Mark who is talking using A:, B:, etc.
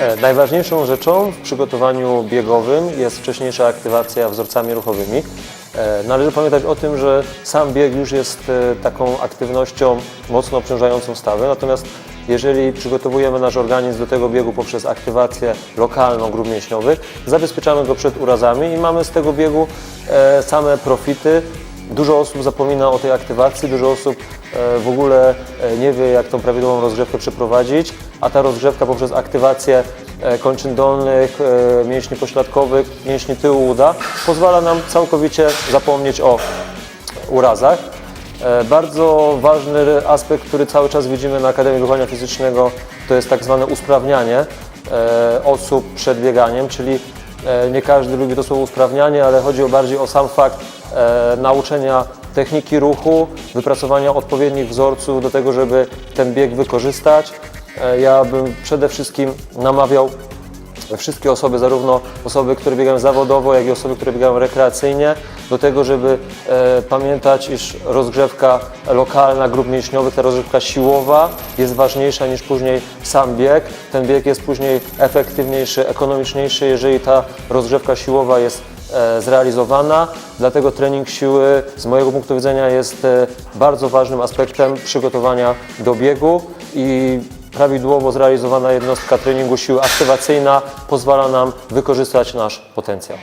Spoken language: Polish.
A: E, Najważniejszą rzeczą w przygotowaniu biegowym jest wcześniejsza aktywacja wzorcami ruchowymi. E, Należy pamiętać o tym, że sam bieg już jest e, taką aktywnością mocno obciążającą stawy, natomiast jeżeli przygotowujemy nasz organizm do tego biegu poprzez aktywację lokalną grup mięśniowych, zabezpieczamy go przed urazami i mamy z tego biegu same profity. Dużo osób zapomina o tej aktywacji, dużo osób e, w ogóle e, nie wie, jak tą prawidłową rozgrzewkę przeprowadzić, a ta rozgrzewka poprzez aktywację e, kończyn dolnych, mięśni pośladkowych, mięśni tyłu uda pozwala nam całkowicie zapomnieć o urazach. Bardzo ważny aspekt, który cały czas widzimy na Akademii Wychowania Fizycznego, to jest tak zwane usprawnianie osób przed bieganiem, czyli nie każdy lubi to słowo usprawnianie, ale chodzi o bardziej o sam fakt e, nauczenia techniki ruchu, wypracowania odpowiednich wzorców do tego, żeby ten bieg wykorzystać. E, Ja bym przede wszystkim namawiał wszystkie osoby, zarówno osoby, które biegają zawodowo, jak i osoby, które biegają rekreacyjnie, do tego, żeby e, pamiętać, iż rozgrzewka lokalna grup mięśniowych, ta rozgrzewka siłowa jest ważniejsza niż później sam bieg. Ten bieg jest później efektywniejszy, ekonomiczniejszy, jeżeli ta rozgrzewka siłowa jest e, zrealizowana. Dlatego trening siły z mojego punktu widzenia jest e, bardzo ważnym aspektem przygotowania do biegu i prawidłowo zrealizowana jednostka treningu siły aktywacyjna pozwala nam wykorzystać nasz potencjał.